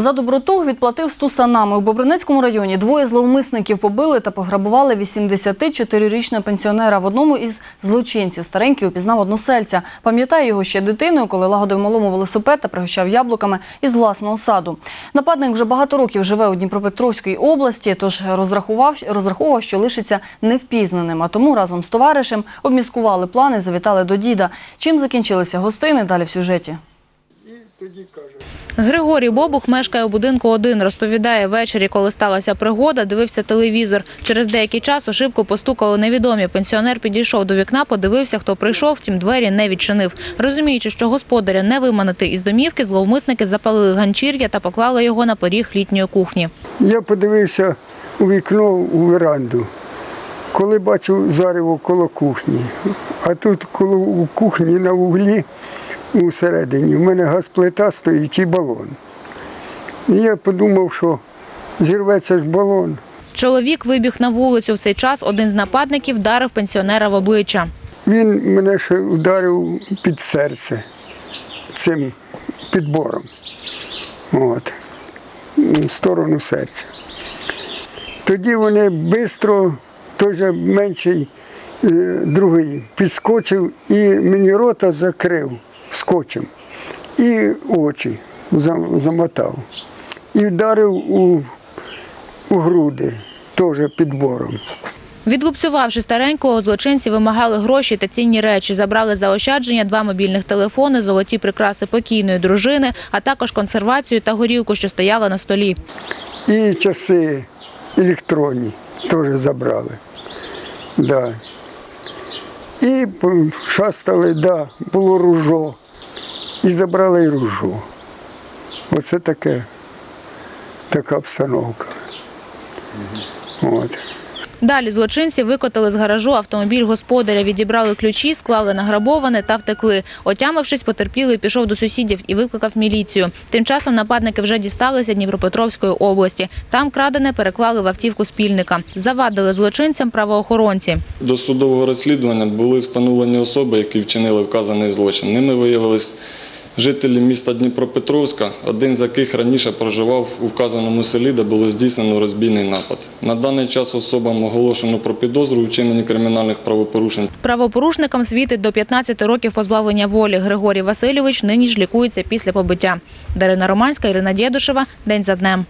За доброту відплатив стусанами. У Бобринецькому районі двоє зловмисників побили та пограбували 84-річного пенсіонера. В одному із злочинців старенький упізнав односельця. Пам'ятає його ще дитиною, коли лагодив малому велосипед та пригощав яблуками із власного саду. Нападник вже багато років живе у Дніпропетровській області, тож розрахував, розраховував, що лишиться невпізнаним. А тому разом з товаришем обміскували плани, завітали до діда. Чим закінчилися гостини? Далі в сюжеті. Григорій Бобух мешкає у будинку один. Розповідає, ввечері, коли сталася пригода, дивився телевізор. Через деякий час у шибку постукали невідомі. Пенсіонер підійшов до вікна, подивився, хто прийшов, втім двері не відчинив. Розуміючи, що господаря не виманити із домівки, зловмисники запалили ганчір'я та поклали його на поріг літньої кухні. Я подивився у вікно у веранду, коли бачу зарево коло кухні. А тут коло кухні на вуглі усередині в мене газплита стоїть і балон. І я подумав, що зірветься ж балон. Чоловік вибіг на вулицю. В цей час один з нападників вдарив пенсіонера в обличчя. Він мене ще ударив під серце цим підбором. От, в сторону серця. Тоді вони швидко, той же менший е, другий, підскочив і мені рота закрив скотчем. І очі замотав. І вдарив у, у груди, теж підбором. Відлупцювавши старенького, злочинці вимагали гроші та цінні речі. Забрали заощадження, два мобільних телефони, золоті прикраси покійної дружини, а також консервацію та горілку, що стояла на столі. І часи електронні теж забрали. Да. І шастали, да, було ружо. І забрали ружо. Оце таке, така обстановка. От. Далі злочинці викотили з гаражу автомобіль господаря, відібрали ключі, склали награбоване та втекли. Отямившись, потерпілий пішов до сусідів і викликав міліцію. Тим часом нападники вже дісталися Дніпропетровської області. Там крадене переклали в автівку спільника. Завадили злочинцям правоохоронці. До судового розслідування були встановлені особи, які вчинили вказаний злочин. Ними виявились жителі міста Дніпропетровська, один з яких раніше проживав у вказаному селі, де було здійснено розбійний напад. На даний час особам оголошено про підозру у вчиненні кримінальних правопорушень. Правопорушникам світить до 15 років позбавлення волі. Григорій Васильович нині ж лікується після побиття. Дарина Романська, Ірина Дєдушева. День за днем.